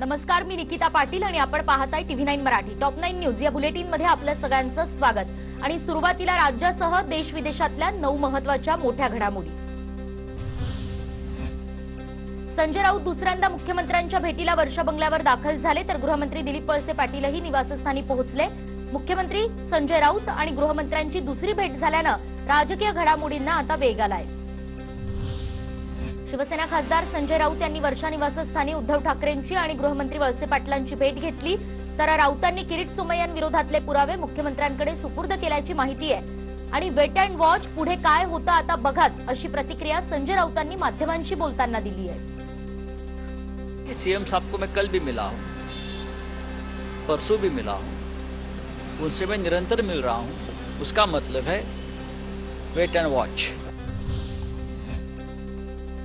नमस्कार मी निकिता पाटील आणि आपण पाहताय TV nine Marathi. Top nine news या बुलेटिनमध्ये आपलं सगळ्यांचं स्वागत. आणि सुरुवातीला राज्यासह देश विदेशातल्या नऊ महत्त्वाच्या मोठ्या घडामोडी. संजय राऊत दुसऱ्यांदा मुख्यमंत्र्यांच्या भेटीला वर्षा बंगल्यावर दाखल झाले तर गृहमंत्री दिलीप वळसे पाटीलही निवासस्थानी पोहोचले. मुख्यमंत्री संजय राऊत आणि गृहमंत्र्यांची दुसरी भेट झाल्यानं राजकीय घडामोडींना आता वेग आलाय. शिवसेना खासदार संजय राऊत यांनी वर्षा निवासस्थानी उद्धव ठाकरेंची आणि गृहमंत्री वळसे पाटलांची भेट घेतली. तर राऊतांनी किरीट सोमय्यांविरोधातले पुरावे मुख्यमंत्र्यांकडे सुपूर्द केल्याची माहिती आहे. आणि वेट अँड वॉच पुढे काय होतं आता बघाच अशी प्रतिक्रिया संजय राऊतांनी माध्यमांशी बोलताना दिली आहे. सीएम साहब को मैं कल भी मिला हूँ परसों भी मिला हूँ उनसे मैं निरंतर मिल रहा हूँ उसका मतलब है वेट एंड वॉच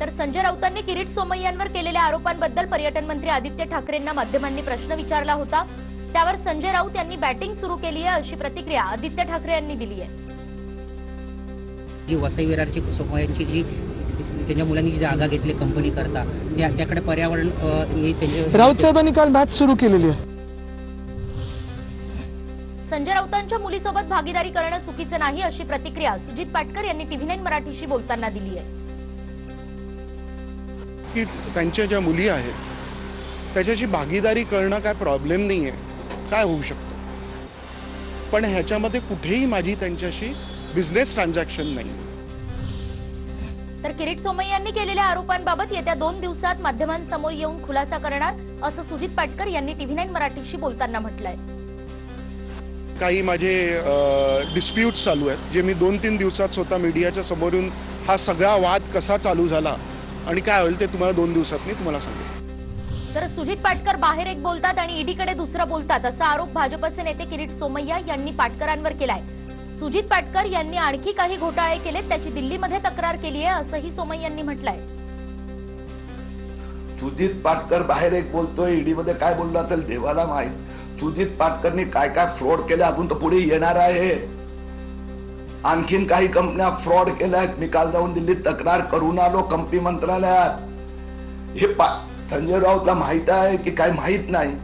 तर संजय राऊतांनी किरीट सोमय्यांवर केलेल्या आरोपांबद्दल पर्यटन मंत्री आदित्य ठाकरेंना माध्यमांनी प्रश्न विचारला होता. त्यावर संजय राऊत यांनी बॅटिंग सुरू केली आहे अशी प्रतिक्रिया आदित्य ठाकरे यांनी दिली आहे. जी वसई विरारची सोमय्यांची जी त्यांच्या मुलांनी जी जागा घेतली कंपनी करता त्या त्याकडे पर्यावरण अ, नी त्यांचे राऊत साहेबांनी काल मॅच सुरू केलेली आहे. संजय राऊतांच्या मुलीसोबत भागीदारी करणं चुकीचं नाही अशी प्रतिक्रिया सुजित पाटकर यांनी टीव्ही नाईन मराठीशी बोलताना दिली आहे. की त्यांच्या ज्या मुली आहेत त्याच्याशी भागीदारी करणं काय प्रॉब्लेम नाही आहे काय होऊ शकतं? पण ह्याच्यामध्ये कुठेही माझी त्यांच्याशी बिझनेस ट्रान्झॅक्शन नाही. तर किरीट सोमय्या यांनी केलेल्या आरोपांबाबत येत्या दोन दिवसात माध्यमांसमोर येऊन खुलासा करणार असं सुजित पाटकर यांनी टीव्ही नाईन मराठीशी बोलताना म्हटलंय. काही माझे डिस्प्यूट चालू आहेत. जे मी दोन तीन दिवसात स्वतः मीडियाच्या समोरून हा सगळा वाद कसा चालू झाला आणि काय होईल ते तुम्हाला दोन दिवसात मी तुम्हाला सांगेन. तर सुजित पाटकर बाहेर एक बोलतात आणि ईडीकडे दुसरं बोलतात असा आरोप भाजपचे नेते किरीट सोमय्या यांनी पाटकरांवर केलाय. सुजित पाटकर यांनी आणखी काही घोटाळे केलेत त्याची दिल्लीमध्ये तक्रार केली आहे असंही सोमय्या यांनी म्हटलंय. सुजित पाटकर बाहेर एक बोलतोय ईडी मध्ये काय बोललो असेल देवाला माहीत. सुजित पाटकरनी काय काय फ्रॉड केले अजून तर पुढे येणार आहे. आणखीन काही कंपन्या फ्रॉड केल्या आहेत मी काल जाऊन दिल्लीत तक्रार करून आलो कंपनी मंत्रालयात. हे पा संजय राऊतला माहीत आहे की काय माहीत नाही.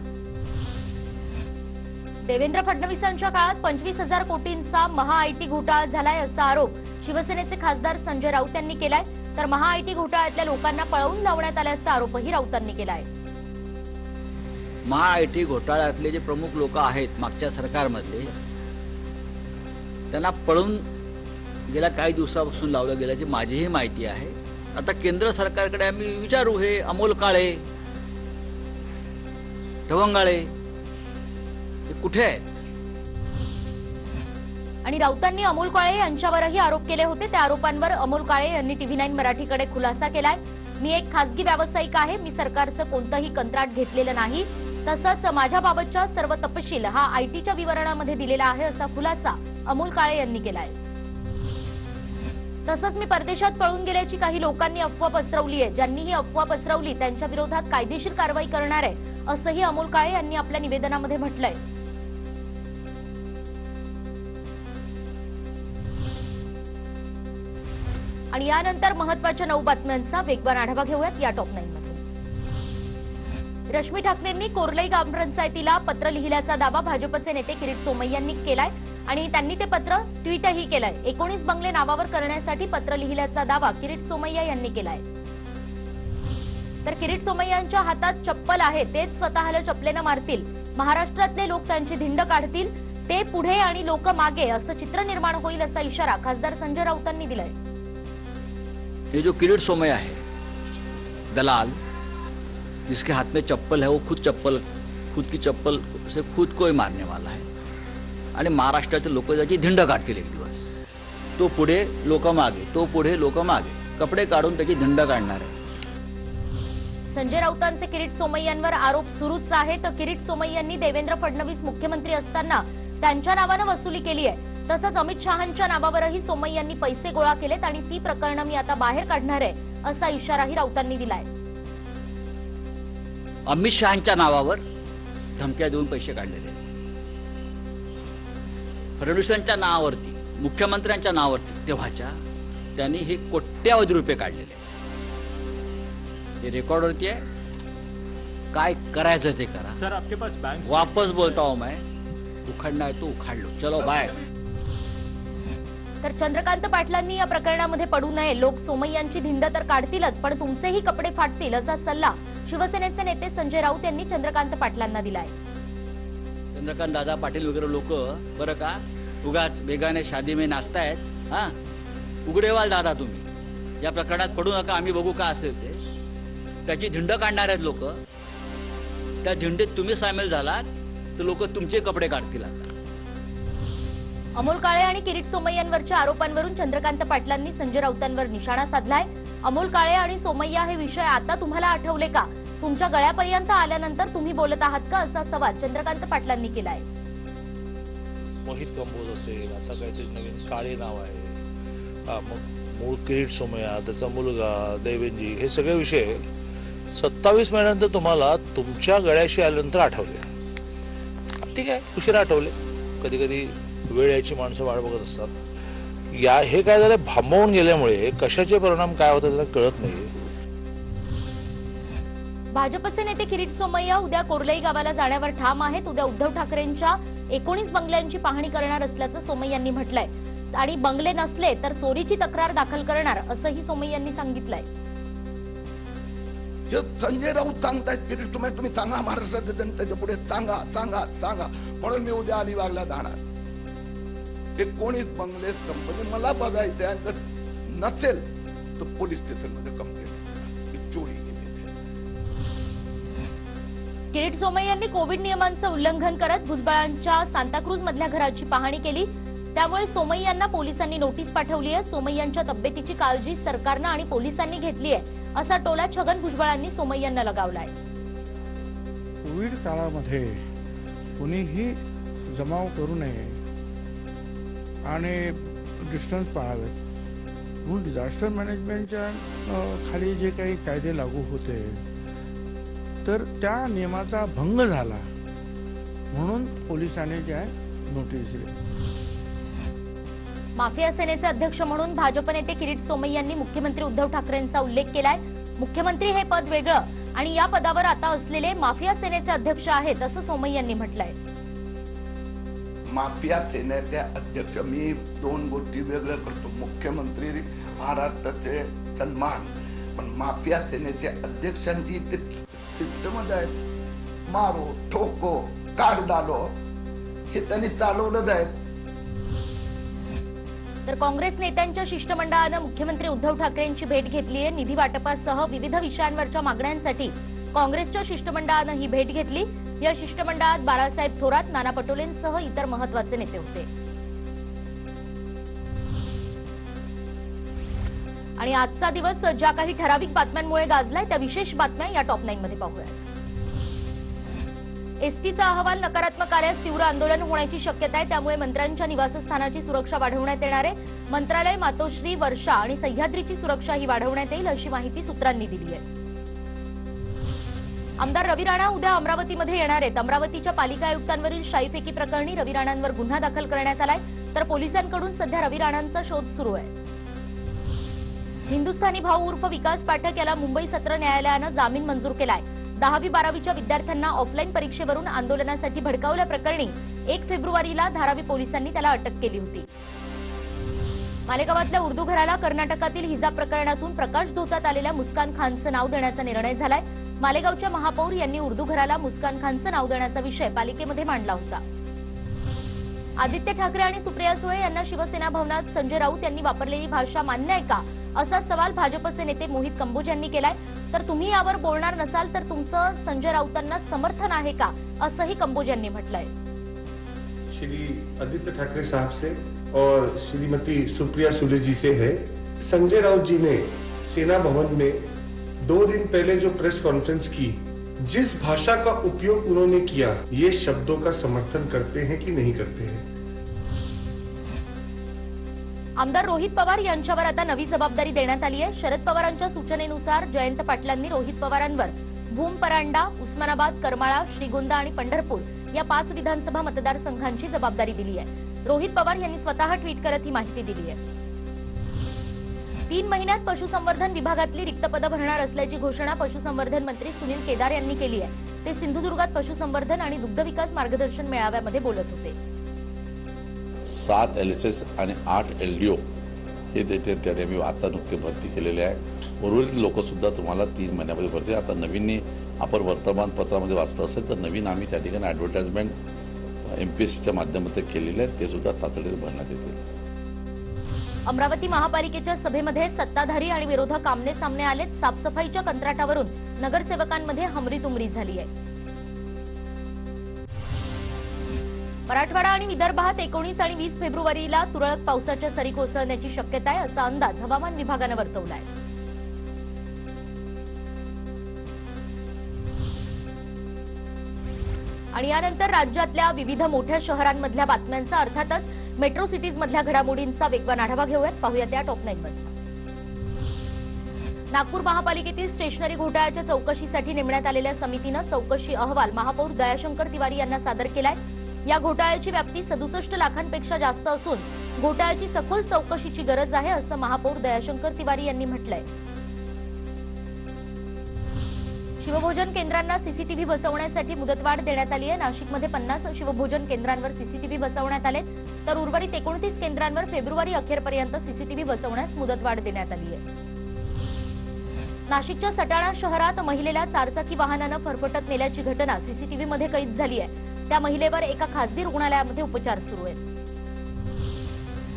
देवेंद्र फडणवीसांच्या काळात पंचवीस हजार कोटींचा महाआयटी घोटाळा झालाय असा आरोप शिवसेनेचे खासदार संजय राऊत यांनी केलाय. तर महाआयटी घोटाळ्यातल्या लोकांना पळवून लावण्यात आल्याचा आरोपही राऊतांनी केलाय. महा आय टी घोटाळ्यातले जे प्रमुख लोक आहेत मागच्या सरकारमधले त्यांना पळून गेल्या काही दिवसापासून लावलं गेल्याची माझीही माहिती आहे. आता केंद्र सरकारकडे आम्ही विचारू हे अमोल काळे ढवंगाळे ते कुठे आहेत? आणि राऊतांनी अमोल काळे यांच्यावरही आरोप केले होते. त्या आरोपांवर अमोल काळे यांनी टीव्ही नाईन मराठीकडे खुलासा केलाय. मी एक खासगी व्यावसायिक आहे. मी सरकारचं कोणतंही कंत्राट घेतलेलं नाही. तसंच माझ्याबाबतच्या सर्व तपशील हा आयटीच्या विवरणामध्ये दिलेला आहे असा खुलासा अमोल काळे यांनी केलाय. तसंच मी परदेशात पळून गेल्याची काही लोकांनी अफवा पसरवली आहे. ज्यांनी ही अफवा पसरवली त्यांच्या विरोधात कायदेशीर कारवाई करणार आहे असंही अमोल काळे यांनी आपल्या निवेदनामध्ये म्हटलंय. आणि यानंतर महत्त्वाच्या नऊ बातम्यांचा वेगवान आढावा घेऊयात या टॉप नाईन मध्ये रश्मी ठाकरेंनी कोरलई ग्रामपंचायतीला पत्र लिहिल्याचा दावा भाजपचे नेते किरीट सोमय यांनी केलाय. आणि त्यांनी ते पत्र ट्विटही केलंय. एकोणीस बंगले नावावर करण्यासाठी पत्र लिहिल्याचा दावा किरीट सोमय्या यांनी केलाय. तर किरीट सोमय्यांच्या हातात चप्पल आहे तेच स्वतःला चपलेनं मारतील. महाराष्ट्रातले लोक त्यांची धिंड काढतील ते पुढे आणि लोक मागे असं चित्र निर्माण होईल असा इशारा खासदार संजय राऊतांनी दिलाय. ये जो किरीट सोमय्या है दलाल जिसके हाथ में चप्पल है वो खुद चप्पल खुद की चप्पल से खुद को ही मारने वाला है। आणि महाराष्ट्राचे लोक त्याची धिंड काढतील एक दिवस. तो पुढे लोक मागे तो पुढे लोक मागे कपडे काढून त्याची धिंड काढणार आहे. संजय राऊतांचे किरीट सोमय्यांवर आरोप सुरूच आहे तर किरीट सोमय्यांनी देवेंद्र फडणवीस मुख्यमंत्री असताना त्यांच्या नावानं वसुली केली आहे. तसंच अमित शहांच्या नावावरही सोमय्यांनी पैसे गोळा केलेत आणि ती प्रकरणं मी आता बाहेर काढणार आहे असा इशाराही राऊतांनी दिलाय. अमित शहाच्या नावावर धमक्या देऊन पैसे काढलेले फडणवीसांच्या नावावरती मुख्यमंत्र्यांच्या नावावरती तेव्हाच्या त्यांनी हे कोट्यावधी रुपये काढलेले. हे रेकॉर्डवरती आहे. काय करायचं ते करा. सर आपके पास बैंक वापस बोलता हूं मैं. उखडना है तो उखाड लो चलो बाय तर चंद्रकांत पाटलांनी या प्रकरणामध्ये पडू नये. लोक सोमय्यांची धिंड तर काढतीलच पण तुमचेही कपडे फाटतील असा सल्ला शिवसेनेचे नेते संजय राऊत यांनी चंद्रकांत पाटलांना दिलाय. चंद्रकांत दादा पाटील वगैरे लोक बरं का? उगाच वेगाने शादी में नाचतायत हा? उघडेवाल दादा तुम्ही. या प्रकरणात पडू नका आम्ही बघू का असेल ते. त्याची धिंड काढणार आहेत लोक. त्या झेंडेत तुम्ही सामील झालात तर लोक तुमचे कपडे काढतील आता. अमोल काळे आणि किरीट सोमय्यांवरच्या आरोपांवरून चंद्रकांत पाटलांनी संजय राऊतांवर निशाणा साधलाय. अमोल काळे आणि सोमय्या हे विषय आता तुम्हाला आठवले का? तुमच्या गळ्यापर्यंत आल्यानंतर तुम्ही बोलत आहात का? असा सवाल चंद्रकांत पाटलांनी केलाय. मोहित कंबोज असेल आता काहीतरी नवीन काळे नाव आहे. हा मग मूळ किरीट सोमया त्याचा मुलगा देवेंजी हे सगळे विषय सत्तावीस महिन्यानंतर तुम्हाला तुमच्या गळ्याशी आल्यानंतर आठवले. ठीक आहे उशिरा आठवले. कधी कधी वेळ याची माणसं वाट बघत असतात. या हे काय झालं भांबवून गेल्यामुळे कशाचे परिणाम काय होतात त्याला कळत नाही. भाजपचे नेते किरीट सोमय्या उद्या कोरलई गावाला जाण्यावर ठाम आहेत. उद्या उद्धव ठाकरेंच्या एकोणीस बंगल्यांची पाहणी करणार असल्याचं सोमय्यांनी म्हटलंय. आणि बंगले नसले तर चोरीची तक्रार दाखल करणार असंही सोमय्यांनी सांगितलंय. हे संजय राऊत सांगतायत किरीट तुम्ही तुम्ही सांगा महाराष्ट्राच्या जनतेच्या पुढे. सांगा सांगा सांगा. म्हणून मी उद्या अलिबागला जाणार. एकोणीस बंगले कंपनी मला बघायचे आणि जर नसेल तर पोलीस स्टेशनमध्ये किरीट सोमय्यांनी कोविड नियमांचं उल्लंघन करत भुजबळांच्या सांताक्रूज मधल्या घराची पाहणी केली. त्यामुळे सोमय्यांना पोलिसांनी नोटीस पाठवली आहे. सोमय्यांच्या तब्येतीची काळजी सरकारनं आणि पोलिसांनी घेतली आहे. असा टोला छगन भुजबळांनी सोमय्यांना लगावलाय. कोविड काळामध्ये कोणीही जमाव करू नये आणि डिस्टन्स पाळावेत म्हणून डिझास्टर मॅनेजमेंटच्या खाली जे काही कायदे लागू होते तर त्या नियमाचा भंग झाला. म्हणून पोलिसांनी जे आहे नोटीस दिली. माफिया सेनेचे अध्यक्ष म्हणून भाजप नेते किरीट सोमय्यांनी मुख्यमंत्री उद्धव ठाकरेंचा उल्लेख केलाय. मुख्यमंत्री हे पद वेगळं आणि या पदावर आता असलेले माफिया सेनेचे अध्यक्ष आहेत असं सोमय्यांनी म्हटलंय. माफिया सेनेचे अध्यक्ष मी दोन गोष्टी वेगळं करतो. मुख्यमंत्री महाराष्ट्राचे सन्मान पण माफिया सेनेचे अध्यक्षांची सिस्टमच आहेत मारो ठोको काढ हे त्यांनी चालवलंच आहेत तर काँग्रेस नेत्यांच्या शिष्टमंडळानं मुख्यमंत्री उद्धव ठाकरेंची भेट घेतली आहे. निधी वाटपासह विविध विषयांवरच्या मागण्यांसाठी काँग्रेसच्या शिष्टमंडळानं ही भेट घेतली. या शिष्टमंडळात बाळासाहेब थोरात नाना पटोलेंसह इतर महत्त्वाचे नेते होते. आणि आजचा दिवस ज्या काही ठराविक बातम्यांमुळे गाजलाय त्या विशेष बातम्या या टॉप नाईन मध्ये पाहूया एसटीचा अहवाल नकारात्मक आल्यास तीव्र आंदोलन होण्याची शक्यता आहे. त्यामुळे मंत्र्यांच्या निवासस्थानाची सुरक्षा वाढवण्यात येणार आहे. मंत्रालय मातोश्री वर्षा आणि सह्याद्रीची सुरक्षा ही वाढवण्यात येईल अशी माहिती सूत्रांनी दिली आहे. आमदार रवी राणा उद्या अमरावतीमध्ये येणार आहेत. अमरावतीच्या पालिका आयुक्तांवरील शाईफेकी प्रकरणी रवी राणांवर गुन्हा दाखल करण्यात आलाय. तर पोलिसांकडून सध्या रवी राणांचा शोध सुरू आहे. हिंदुस्थानी भाऊ उर्फ विकास पाठक याला मुंबई सत्र न्यायालयानं जामीन मंजूर केलाय. दहावी बारावीच्या विद्यार्थ्यांना ऑफलाईन परीक्षेवरून आंदोलनासाठी भडकावल्याप्रकरणी एक फेब्रुवारीला धारावी पोलिसांनी त्याला अटक केली होती. मालेगावातल्या उर्दू घराला कर्नाटकातील हिजाब प्रकरणातून प्रकाश धोतात आलेल्या मुस्कान खानचं नाव देण्याचा निर्णय झालाय. मालेगावच्या महापौर यांनी उर्दू घराला मुस्कान खानचं नाव देण्याचा विषय पालिकेमध्ये मांडला होता. आदित्य ठाकरे आणि सुप्रिया सुळे यांना शिवसेना भवनात संजय राऊत यांनी वापरलेली भाषा मान्य आहे का? असा सवाल भाजपचे नेते मोहित कंबोज यांनी केलाय. तर तुम्ही यावर बोलणार नसाल तर तुमचं संजय राऊतांना समर्थन आहे का? असंही कंबोज यांनी म्हटलंय. श्री आदित्य ठाकरे साहब से और श्रीमती सुप्रिया सुले जी से है। संजय राउत जी ने सेना भवन में दो दिन पहले जो प्रेस कॉन्फ्रेंस की जिस भाषा का उपयोग उन्होंने किया ये शब्दों का समर्थन करते हैं कि नहीं करते हैं? आमदार रोहित पवार यांच्यावर आता नवी जबाबदारी देण्यात आली आहे. शरद पवारांच्या सूचनेनुसार जयंत पाटलांनी रोहित पवारांवर भूम परांडा उस्मानाबाद करमाळा श्रीगोंदा आणि पंढरपूर या पाच विधानसभा मतदारसंघांची जबाबदारी दिली आहे. रोहित पवार यांनी स्वतः ट्विट करत ही माहिती दिली आहे. तीन महिन्यात पशुसंवर्धन विभागातली रिक्त पदं भरणार असल्याची घोषणा पशुसंवर्धन मंत्री सुनील केदार यांनी केली आहे. ते सिंधुदुर्गात पशुसंवर्धन आणि दुग्धविकास मार्गदर्शन मेळाव्यामध्ये बोलत होते. सात एल एस एस आणि आठ एल डी ओ हे त्याने मी आता नुकते भरती केलेले आहे. उर्वरित लोकंसुद्धा तुम्हाला तीन महिन्यामध्ये भरते आता नवीन आपण वर्तमानपत्रामध्ये वाचलं असेल तर नवीन आम्ही त्या ठिकाणी ॲडव्हर्टाइजमेंट एम पी एस सीच्या माध्यमातून केलेले आहेत. ते सुद्धा तातडीने भरण्यात येतील. अमरावती महापालिकेच्या सभेमध्ये सत्ताधारी आणि विरोधक आमने सामने आलेत. साफसफाईच्या कंत्राटावरून नगरसेवकांमध्ये हमरीतुमरी झाली आहे. मराठवाडा आणि विदर्भात एकोणीस आणि वीस फेब्रुवारीला तुरळक पावसाच्या सरी कोसळण्याची शक्यता आहे असा अंदाज हवामान विभागानं वर्तवला आहे आणि यानंतर राज्यातल्या विविध मोठ्या शहरांमधल्या बातम्यांचा अर्थातच मेट्रो सिटीजमधल्या घडामोडींचा वेगवान आढावा घेऊयात. पाहूया त्या टॉप नाईन मध्ये नागपूर महापालिकेतील स्टेशनरी घोटाळ्याच्या चौकशीसाठी नेमण्यात आलेल्या समितीनं चौकशी अहवाल महापौर दयाशंकर तिवारी यांना सादर केलाय. या घोटाळ्याची व्याप्ती सदुसष्ट लाखांपेक्षा जास्त असून घोटाळ्याची सखोल चौकशीची गरज आहे असं महापौर दयाशंकर तिवारी यांनी म्हटलंय. शिवभोजन केंद्रांना सीसीटीव्ही बसवण्यासाठी मुदतवाढ देण्यात आली आहे. नाशिकमध्ये पन्नास शिवभोजन केंद्रांवर सीसीटीव्ही बसवण्यात आले तर उर्वरित एकोणतीस केंद्रांवर फेब्रुवारी अखेरपर्यंत सीसीटीव्ही बसवण्यास मुदतवाढ देण्यात आली आहे. नाशिकच्या सटाणा शहरात महिलेला चारचाकी वाहनानं फरफटत नेल्याची घटना सीसीटीव्हीमध्ये कैद झाली आहे. त्या महिलेवर एका खासगी रुग्णालयामध्ये उपचार सुरू आहेत.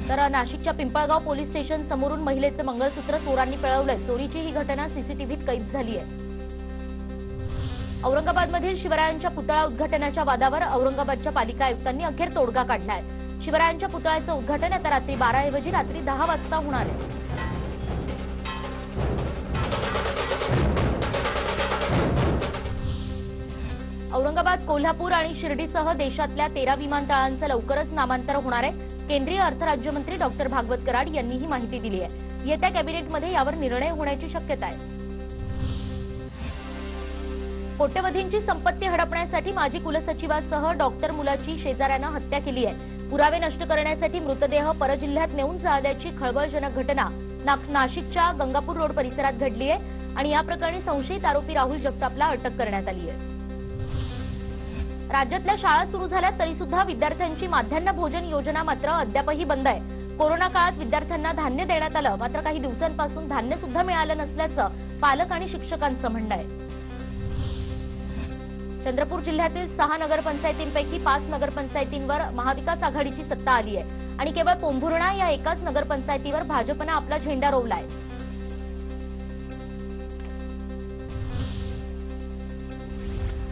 तर नाशिकच्या पिंपळगाव पोलीस स्टेशन समोरून महिलेचं मंगळसूत्र चोरांनी पळवलंय. चोरीची ही घटना सीसीटीव्हीत कैद झाली आहे. औरंगाबादमधील शिवरायांच्या पुतळा उद्घाटनाच्या वादावर औरंगाबादच्या पालिका आयुक्तांनी अखेर तोडगा काढलाय. शिवरायांच्या पुतळ्याचं उद्घाटन आता रात्री बारा ऐवजी रात्री दहा वाजता होणार आहे. औरंगाबाद कोल्हापूर आणि शिर्डीसह देशातल्या तेरा विमानतळांचं लवकरच नामांतर होणार आहे. केंद्रीय अर्थ राज्यमंत्री डॉक्टर भागवत कराड यांनी ही माहिती दिली आहे. येत्या कॅबिनेटमध्ये यावर निर्णय होण्याची शक्यता आहे. कोट्यवधींची संपत्ती हडपण्यासाठी माजी कुलसचिवासह डॉक्टर मुलाची शेजाऱ्यानं हत्या केली आहे. पुरावे नष्ट करण्यासाठी मृतदेह परजिल्ह्यात नेऊन जाळल्याची खळबळजनक घटना ना- नाशिकच्या गंगापूर रोड परिसरात घडली आहे आणि या प्रकरणी संशयित आरोपी राहुल जगतापला अटक करण्यात आली आहे. राज्यातल्या शाळा सुरू झाल्या तरी सुद्धा विद्यार्थ्यांची माध्यान्ह भोजन योजना मात्र अद्यापही बंद आहे. कोरोना काळात विद्यार्थ्यांना धान्य देण्यात आलं मात्र काही दिवसांपासून धान्य सुद्धा मिळालं नसल्याचं पालक आणि शिक्षकांचं म्हणणं आहे. चंद्रपूर जिल्ह्यातील सहा नगरपंचायतींपैकी पाच नगरपंचायतींवर महाविकास आघाडीची सत्ता आली आहे. आणि केवळ पोंभुर्णा या एकाच नगरपंचायतीवर भाजपनं आपला झेंडा रोवलाय.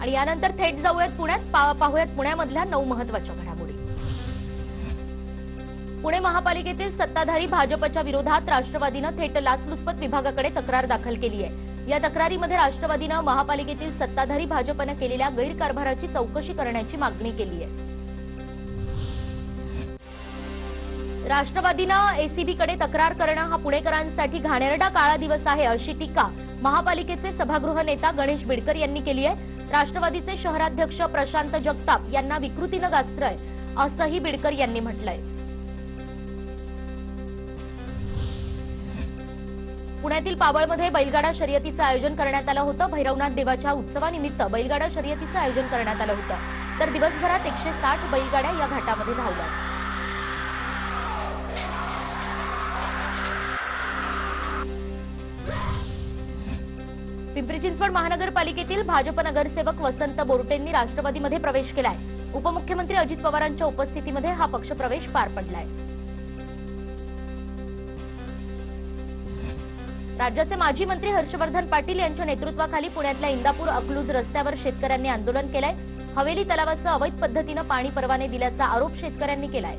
आणि यानंतर थेट जाऊयात पुण्यात. पा- पाहूयात पुण्यामधल्या नऊ महत्त्वाच्या घडामोडी. पुणे महापालिकेतील सत्ताधारी भाजपच्या विरोधात राष्ट्रवादीनं थेट लाचलुचपत विभागाकडे तक्रार दाखल केली आहे. या तक्रारीमध्ये राष्ट्रवादीनं महापालिकेतील सत्ताधारी भाजपनं केलेल्या गैरकारभाराची चौकशी करण्याची मागणी केली आहे. राष्ट्रवादीनं एसीबीकडे तक्रार करणं हा पुणेकरांसाठी घाणेरडा काळा दिवस आहे अशी टीका महापालिकेचे सभागृह नेता गणेश बिडकर यांनी केली आहे. राष्ट्रवादीचे शहराध्यक्ष प्रशांत जगताप यांना विकृतीनं गाजलंय असंही बिडकर यांनी म्हटलंय. पुण्यातील पावळमध्ये बैलगाडा शर्यतीचं आयोजन करण्यात आलं होतं. भैरवनाथ देवाच्या उत्सवानिमित्त बैलगाडा शर्यतीचं आयोजन करण्यात आलं होतं. तर दिवसभरात एकशे साठ बैलगाड्या या घाटामध्ये धावल्या. पिंपरी चिंचवड महानगरपालिकेतील भाजप नगरसेवक वसंत बोरटेंनी राष्ट्रवादीमध्ये प्रवेश केलाय. उपमुख्यमंत्री अजित पवारांच्या उपस्थितीमध्ये हा पक्षप्रवेश पार पडलाय. राज्याचे माजी मंत्री हर्षवर्धन पाटील यांच्या नेतृत्वाखाली पुण्यातल्या इंदापूर अकलूज रस्त्यावर शेतकऱ्यांनी आंदोलन केलंय. हवेली तलावाचं अवैध पद्धतीनं पाणी परवाने दिल्याचा आरोप शेतकऱ्यांनी केलाय.